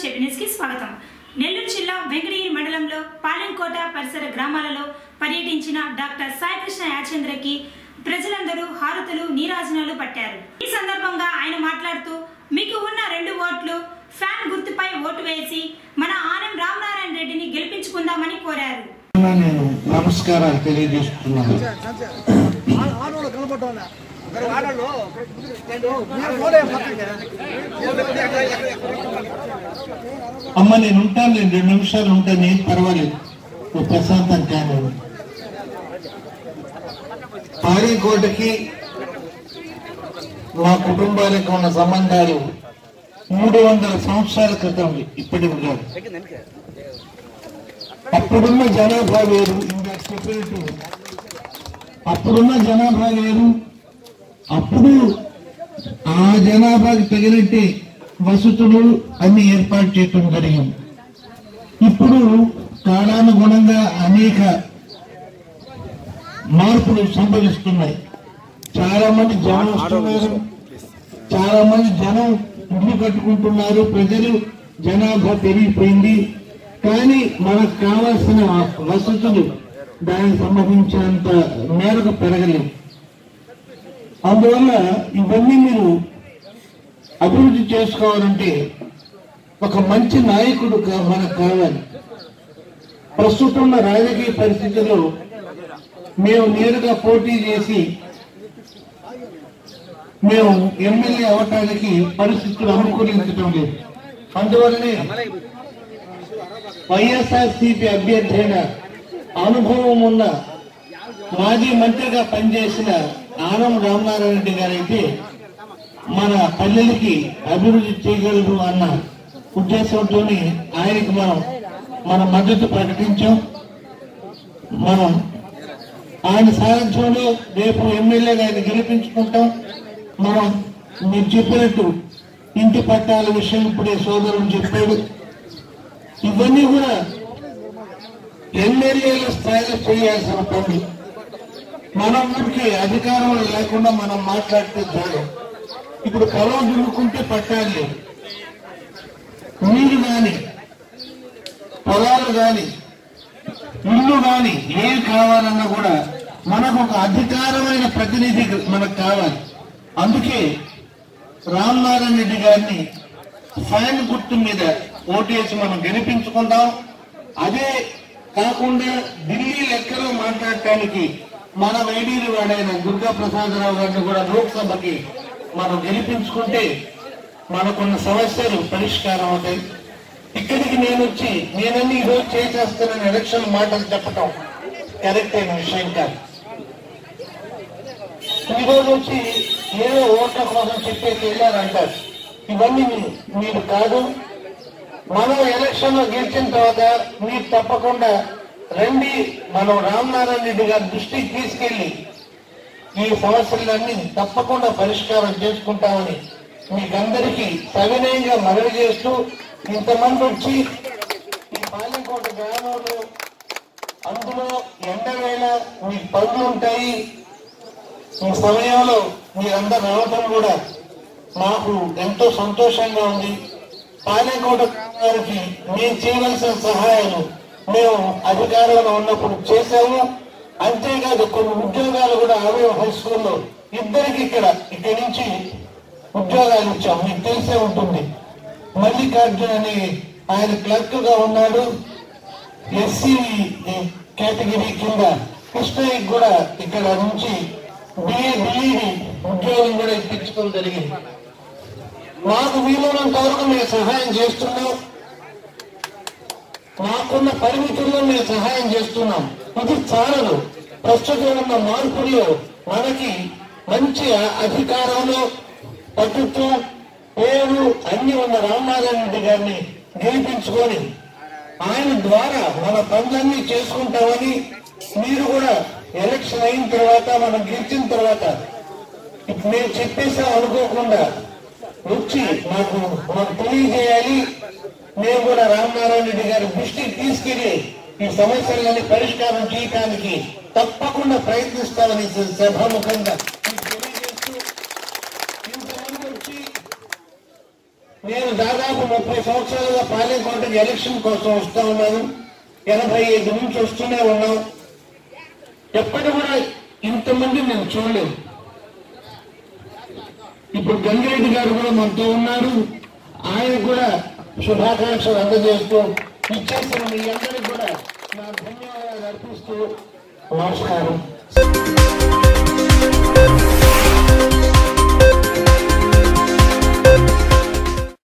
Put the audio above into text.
చెవినిస్కి స్వాగతం నెల్లూరు జిల్లా వెంకటగిరి మండలంలో పాలెంకోట పరిసర గ్రామాలలో పర్యటించిన డాక్టర్ సాయికృష్ణ యాచంద్రకి ప్రజలందరూ హారతులు నీరాజనాలు పట్టారు ఈ సందర్భంగా ఆయన మాట్లాడుతూ మీకు ఉన్న రెండు ఓట్లు ఫ్యాన్ గుర్తుపై ఓటు వేసి మన ఆనం రామనారాయణ రెడ్డిని గెలిపించుకుందామని కోరారు నమస్కారాలు తెలియజేస్తున్నాను అమ్మ నేను ఉంటాను నేను రెండు నిమిషాలు ఉంటాను ఏం పర్వాలేదు. నువ్వు ప్రశాంతం కాను పారీకోటకి మా కుటుంబానికి ఉన్న సంబంధాలు మూడు వందల సంవత్సరాల క్రితం ఇప్పటి ఉన్నారు అప్పుడున్న జనాభా వేరు ఇంకా చెప్పినట్టు. అప్పుడున్న జనాభా వేరు అప్పుడు ఆ జనాభాకి తగినట్టే వసతులు అన్ని ఏర్పాటు చేయటం జరిగింది. ఇప్పుడు కాలానుగుణంగా అనేక మార్పులు సంభవిస్తున్నాయి. చాలా మంది జనం వస్తున్నారు. చాలా మంది జనం ఇల్లు కట్టుకుంటున్నారు. ప్రజలు జనాభా పెరిగిపోయింది. కానీ మనకు కావాల్సిన వసతులు దానికి సంబంధించినంత మేరకు పెరగలేదు. అందువల్ల ఇవన్నీ మీరు అభివృద్ధి చేసుకోవాలంటే ఒక మంచి నాయకుడు మనకు కావాలి. ప్రస్తుతం ఉన్న రాజకీయ పరిస్థితుల్లో మేము నేరుగా పోటీ చేసి మేము ఎమ్మెల్యే అవటానికి పరిస్థితులు అనుకూలించడం లేదు. అందువల్లనే వైఎస్ఆర్ సిపి అభ్యర్థి అయిన అనుభవం ఉన్న మాజీ మంత్రిగా పనిచేసిన ఆనం రామనారాయణ రెడ్డి గారైతే మన పల్లెలకి అభివృద్ధి చేయగలరు అన్న ఉద్దేశంతో ఆయనకి మనం మన మద్దతు ప్రకటించాం. మనం ఆయన సారథ్యంలో రేపు ఎమ్మెల్యేగా ఆయన గెలిపించుకుంటాం. మనం మీరు చెప్పినట్టు ఇంటి పట్టాల విషయం ఇప్పుడే సోదరుడు చెప్పాడు. ఇవన్నీ కూడా ఎమ్మెల్యేల స్థాయిలో చేయాల్సిన పనులు. మనం అధికారం లేకుండా మనం మాట్లాడితే చాలు. ఇప్పుడు పొలం దున్నుకుంటే పట్టాలి మీరు నీరు పొలాలు కానీ ఇల్లు కాని ఏం కావాలన్నా కూడా మనకు ఒక అధికారమైన ప్రతినిధి మనకు కావాలి. అందుకే రామ్నారాయణ రెడ్డి గారిని ఫ్యాన్ గుర్తు మీద ఓటేసి మనం గెలిపించుకుందాం. అదే కాకుండా ఢిల్లీ లెక్కలో మాట్లాడటానికి మన వైడీలు వాడైన దుర్గా ప్రసాదరావు గారిని కూడా లోక్సభకి మనం గెలిపించుకుంటే మనకున్న సమస్యలు పరిష్కారం అవుతాయి. ఇక్కడికి నేను వచ్చి నేనన్నీ ఈరోజు చేసేస్తానని ఎలక్షన్ మాటలు చెప్పటం కరెక్ట్ అయిన విషయం కాదు. ఈరోజు వచ్చి ఏదో ఓట్ల కోసం చెప్పేసి వెళ్ళారంటారు. ఇవన్నీ మీరు కాదు. మనం ఎలక్షన్లో గెలిచిన తర్వాత మీరు తప్పకుండా రండి మనం రామనారాయణ రెడ్డి గారి దృష్టికి తీసుకెళ్ళి ఈ సమస్యలన్నీ తప్పకుండా పరిష్కారం చేసుకుంటామని మీకందరికీ సవినయంగా మనవి చేస్తూ ఇంతమంది వచ్చి ఈ పాలెంకోట గ్రామంలో అందులో ఎండవేళ మీకు పనులు ఉంటాయి ఈ సమయంలో మీరందరూ రావటం కూడా మాకు ఎంతో సంతోషంగా ఉంది. పాలెంకోట గ్రామానికి మేము చేయవలసిన సహాయాలు మేము అధికారంలో ఉన్నప్పుడు చేశాము. అంతేకాదు కొన్ని ఉద్యోగాలు కూడా ఆమె హై స్కూల్లో ఇద్దరికి ఇక్కడ ఇక్కడి నుంచి ఉద్యోగాలు ఇచ్చాము. మీకు తెలిసే ఉంటుంది. మల్లికార్జున్ అని ఆయన క్లర్క్గా ఉన్నాడు. ఎస్సీ కేటగిరీ కింద కృష్ణయ్యకి కూడా ఇక్కడ నుంచి బిఏ బిఈడి ఉద్యోగం కూడా ఇప్పించడం జరిగింది. మాకు వీలైనంత వరకు మేము సహాయం చేస్తున్నాం. మాకున్న పరిమితుల్లో మేము సహాయం చేస్తున్నాం. ఇది చాలదు. ప్రస్తుతం ఉన్న మార్పుల్లో మనకి మంచి అధికారంలో ప్రభుత్వం పేరు అన్ని ఉన్న రామనారాయణ రెడ్డి గారిని గెలిపించుకొని ఆయన ద్వారా మన పనులన్నీ చేసుకుంటామని మీరు కూడా ఎలక్షన్ అయిన తర్వాత మనం గెలిచిన తర్వాత ఇప్పుడు నేను చెప్పేసాం అనుకోకుండా వచ్చి మాకు మాకు తెలియజేయాలి. మేము కూడా రామనారాయణ రెడ్డి గారి దృష్టికి తీసుకెళ్ళి ఈ సమస్యలన్నీ పరిష్కారం చేయటానికి తప్పకుండా ప్రయత్నిస్తామని సభాముఖంగా నేను దాదాపు ముప్పై సంవత్సరాలుగా పాలేకోట ఎలక్షన్ కోసం వస్తూ ఉన్నాను. ఎనభై ఐదు నుంచి వస్తూనే ఉన్నాం. ఎప్పటి కూడా ఇంతమంది నేను చూడలేదు. ఇప్పుడు గంగిరెడ్డి గారు కూడా మనతో ఉన్నారు. ఆయన కూడా శుభాకాంక్షలు అందజేస్తూ ఇచ్చేసిన మీ అందరికీ కూడా నా ధన్యవాదాలు అర్పిస్తూ నమస్కారం.